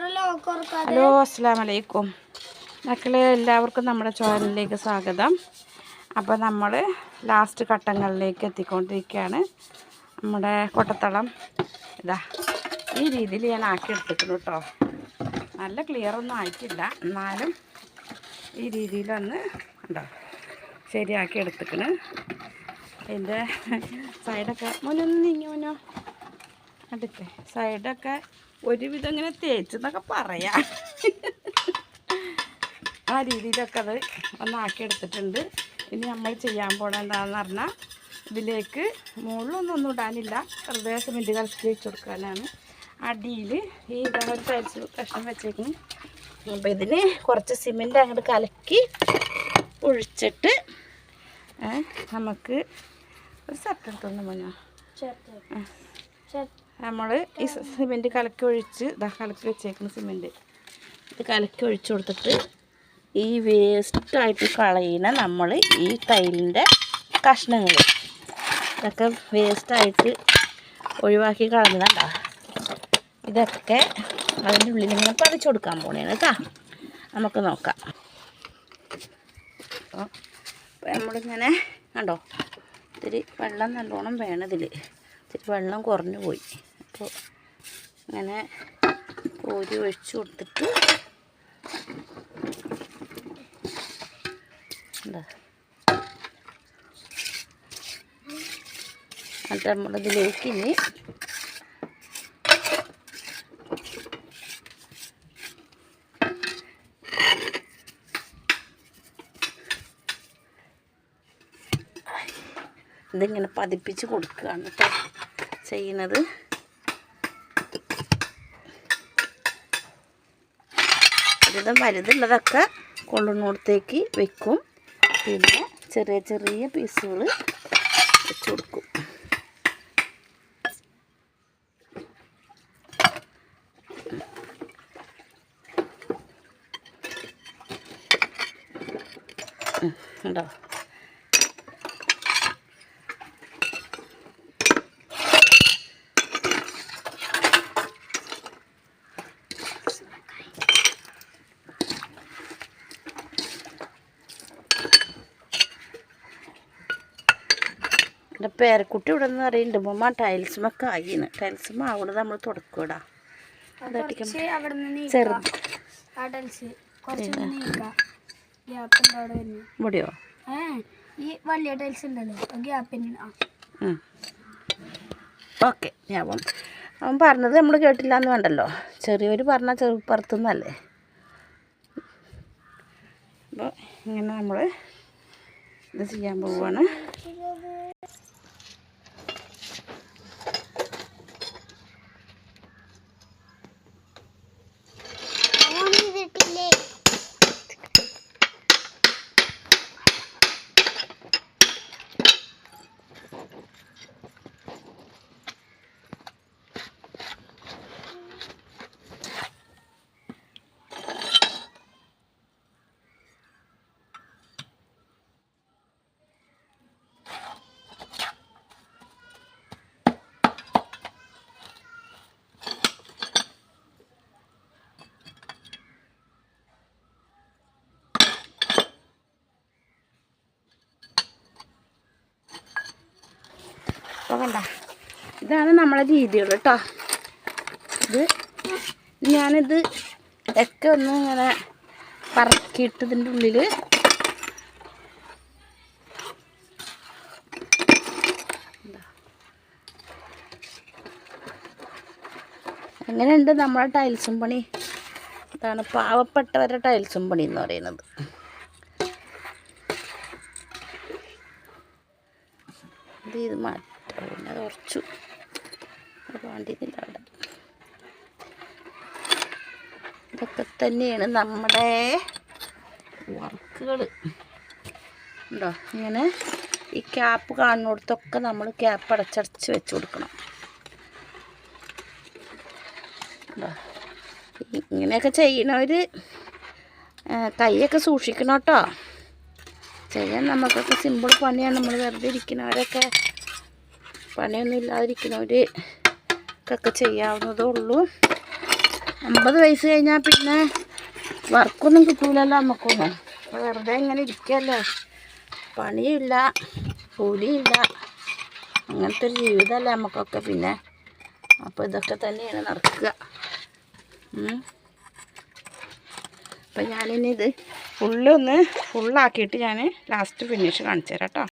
Hello അസ്സാം വലൈക്കും മക്കളെ എല്ലാവർക്കും നമ്മുടെ ചാനലിലേക്ക് സ്വാഗതം. അപ്പോൾ നമ്മൾ ലാസ്റ്റ് ഘട്ടങ്ങളിലേക്ക് എത്തിക്കൊണ്ടിരിക്കുകയാണ്. നമ്മുടെ കൊട്ടത്തളം. ഇതാ ഈ രീതിയിൽ ഞാൻ ആക്കി എടുത്തിട്ടുണ്ട് കേട്ടോ നല്ല ക്ലിയർ ഒന്നും ആയിട്ടില്ല. എന്നാലും ഈ രീതിയിലൊന്ന് ഉണ്ടോ ശരിയാക്കി എടുത്തിക്കണ് എന്റെ സൈഡൊക്കെ മുന്നൊന്ന് നീങ്ങി മുന്നോ അടുത്തേ സൈഡൊക്കെ ഒരുവിധം ഇങ്ങനെ തേച്ചെന്നൊക്കെ പറയാം. ആ രീതിയിലൊക്കെ അത് ഒന്നാക്കി എടുത്തിട്ടുണ്ട് ഇനി നമ്മൾ ചെയ്യാൻ പോണ എന്താണെന്ന് പറഞ്ഞാൽ ഇതിലേക്ക് മുകളിലൊന്നും ഒന്നും ഇടാനില്ല. വെറുതെ സിമെന്റ് കളിച്ച് വെച്ച് കൊടുക്കാനാണ്. അടിയിൽ ഈ ഇതാണ് ടൈൽസ് കഷ്ണം വെച്ചേക്കും അപ്പോൾ ഇതിന് കുറച്ച് സിമെന്റ് അങ്ങോട്ട് കലക്കി ഒഴിച്ചിട്ട് നമുക്ക് ഒരു സെറ്റ് എടുത്തൊന്ന് മഞ്ഞോ നമ്മൾ ഈ സിമെന്റ് കലക്കി ഒഴിച്ച് ഇതാ കലക്കി വെച്ചേക്കുന്ന സിമെന്റ് ഇത് കലക്കി ഒഴിച്ച് കൊടുത്തിട്ട് ഈ വേസ്റ്റായിട്ട് കളയുന്ന നമ്മൾ ഈ ടൈലിന്റെ കഷ്ണങ്ങൾ ഇതൊക്കെ വേസ്റ്റായിട്ട് ഒഴിവാക്കി കളഞ്ഞതാ ഇതൊക്കെ അതിന്റെ ഉള്ളിൽ ഇങ്ങനെ പതിച്ചു കൊടുക്കാൻ പോണേണ് കേട്ടോ നമുക്ക് നോക്കാം. അപ്പോൾ നമ്മളിങ്ങനെ കണ്ടോ? ഇത്തിരി വെള്ളം നല്ലോണം വേണം ഇത്തിരി വെള്ളം കുറഞ്ഞു പോയി. അപ്പോൾ ഇങ്ങനെ കോരി ഒഴിച്ചു കൊടുത്തിട്ട് എന്താ എന്നിട്ട് നമ്മളിതിലേക്ക് ഇനി ഇതിങ്ങനെ പതിപ്പിച്ച് കൊടുക്കുകയാണ് കേട്ടോ. ചെയ്യുന്നത് ഒരുവിധം വലുതുള്ളതൊക്കെ കൊണ്ടുവന്നിടത്തേക്ക് വെക്കും പിന്നെ ചെറിയ ചെറിയ പീസുകൾ വെച്ച് കൊടുക്കും ഉണ്ടോ എന്റെ പേരക്കുട്ടി ഇവിടെ നിന്ന് അറിയുന്നുണ്ട് ഉമ്മ ടൈൽസുമൊക്കെ ആയിന്ന്. ടൈൽസും അവിടെ നമ്മൾ തുടക്കൂടാ ചെറുത് ഈ വലിയ ടൈൽസ് ഉണ്ടല്ലോ. ഗ്യാപ്പിന് ആ. ഓക്കെ ഞാൻ അവൻ പറഞ്ഞത് നമ്മൾ കേട്ടില്ല എന്ന് വേണ്ടല്ലോ ചെറിയൊരു പറഞ്ഞാൽ ചെറുപ്പുറത്തുനിന്നല്ലേ അപ്പോൾ ഇങ്ങനെ നമ്മൾ ഇത് ചെയ്യാൻ പോവുകയാണ് അപ്പോൾ കണ്ട. ഇതാണ് നമ്മളെ രീതികൾ കേട്ടോ ഇത് ഞാനിത് ഒക്കെ ഒന്ന് ഇങ്ങനെ പറക്കിയിട്ട് ഇതിന്റെ ഉള്ളിൽ അങ്ങനെയുണ്ട് നമ്മളെ ടൈൽസും പണി? ഇതാണ് പാവപ്പെട്ടവരുടെ ടൈൽസും പണി എന്ന് പറയുന്നത്. ഇത് മാറ്റാം പിന്നെ അത് ഉറച്ചു വേണ്ടിയില്ല അവിടെ. ഇതൊക്കെ തന്നെയാണ് നമ്മുടെ വർക്കുകൾ ഉണ്ടോ? ഇങ്ങനെ ഈ ക്യാപ്പ് കാണുന്നിടത്തൊക്കെ നമ്മൾ ക്യാപ്പ് അടച്ചടച്ച് വെച്ച് കൊടുക്കണം. ഇങ്ങനെയൊക്കെ ചെയ്യണവർ കൈയൊക്കെ സൂക്ഷിക്കണം കേട്ടോ. ചെയ്യാൻ നമുക്കൊക്കെ സിമ്പിൾ പണിയാണ്. നമ്മൾ വെറുതെ ഇരിക്കുന്നവരൊക്കെ പണിയൊന്നും ഇല്ലാതിരിക്കുന്നവർ ഒക്കെ ചെയ്യാവുന്നതേ ഉള്ളൂ അമ്പത് വയസ്സ് കഴിഞ്ഞാൽ പിന്നെ വർക്കൊന്നും കിട്ടൂലല്ലോ നമുക്കൊന്നും. വെറുതെ ഇങ്ങനെ ഇരിക്കല്ലേ. പണിയില്ല കൂലിയില്ല അങ്ങനത്തെ ഒരു ജീവിതമല്ലേ നമുക്കൊക്കെ പിന്നെ. അപ്പോൾ ഇതൊക്കെ തന്നെയാണ് നടക്കുക. അപ്പം ഞാനിനി ഇത് ഫുള്ളൊന്ന് ഫുള്ളാക്കിയിട്ട് ഞാൻ ലാസ്റ്റ് ഫിനിഷ് കാണിച്ചു തരാം കേട്ടോ.